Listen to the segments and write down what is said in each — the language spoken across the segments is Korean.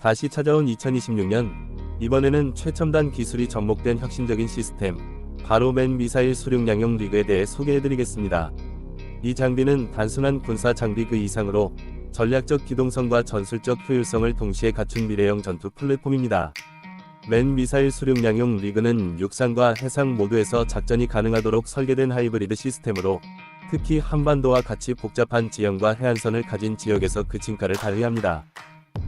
다시 찾아온 2026년, 이번에는 최첨단 기술이 접목된 혁신적인 시스템, 바로 맨 미사일 수륙량용 리그에 대해 소개해드리겠습니다. 이 장비는 단순한 군사 장비 그 이상으로 전략적 기동성과 전술적 효율성을 동시에 갖춘 미래형 전투 플랫폼입니다. 맨 미사일 수륙량용 리그는 육상과 해상 모두에서 작전이 가능하도록 설계된 하이브리드 시스템으로 특히 한반도와 같이 복잡한 지형과 해안선을 가진 지역에서 그 진가를 발휘합니다.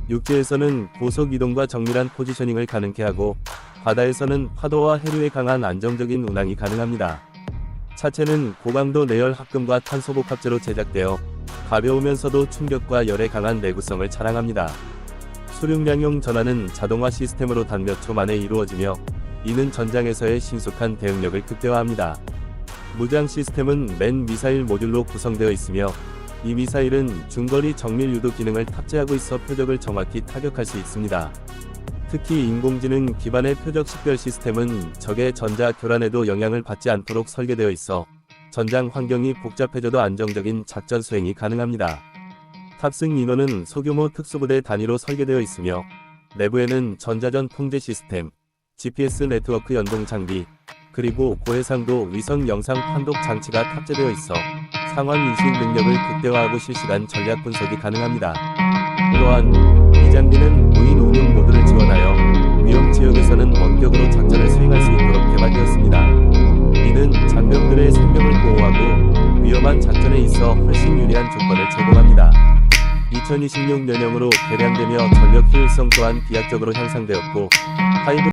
육지에서는 고속 이동과 정밀한 포지셔닝을 가능케 하고 바다에서는 파도와 해류에 강한 안정적인 운항이 가능합니다. 차체는 고강도 내열 합금과 탄소복합재로 제작되어 가벼우면서도 충격과 열에 강한 내구성을 자랑합니다. 수륙량용 전환은 자동화 시스템으로 단 몇 초 만에 이루어지며 이는 전장에서의 신속한 대응력을 극대화합니다. 무장 시스템은 맨 미사일 모듈로 구성되어 있으며 이 미사일은 중거리 정밀 유도 기능을 탑재하고 있어 표적을 정확히 타격할 수 있습니다. 특히 인공지능 기반의 표적 식별 시스템은 적의 전자 교란에도 영향을 받지 않도록 설계되어 있어 전장 환경이 복잡해져도 안정적인 작전 수행이 가능합니다. 탑승 인원은 소규모 특수부대 단위로 설계되어 있으며 내부에는 전자전 통제 시스템, GPS 네트워크 연동 장비, 그리고 고해상도 위성 영상 판독 장치가 탑재되어 있어 상황 인식 능력을 극대화하고 실시간 전략 분석이 가능합니다. 또한 이 장비는 무인 운용 모드를 지원하여 위험 지역에서는 원격으로 작전을 수행할 수 있도록 개발되었습니다. 이는 장병들의 생명을 보호하고 위험한 작전에 있어 훨씬 유리한 조건을 제공합니다. 2026년형으로 개량되며 전력 효율성 또한 비약적으로 향상되었고 하이브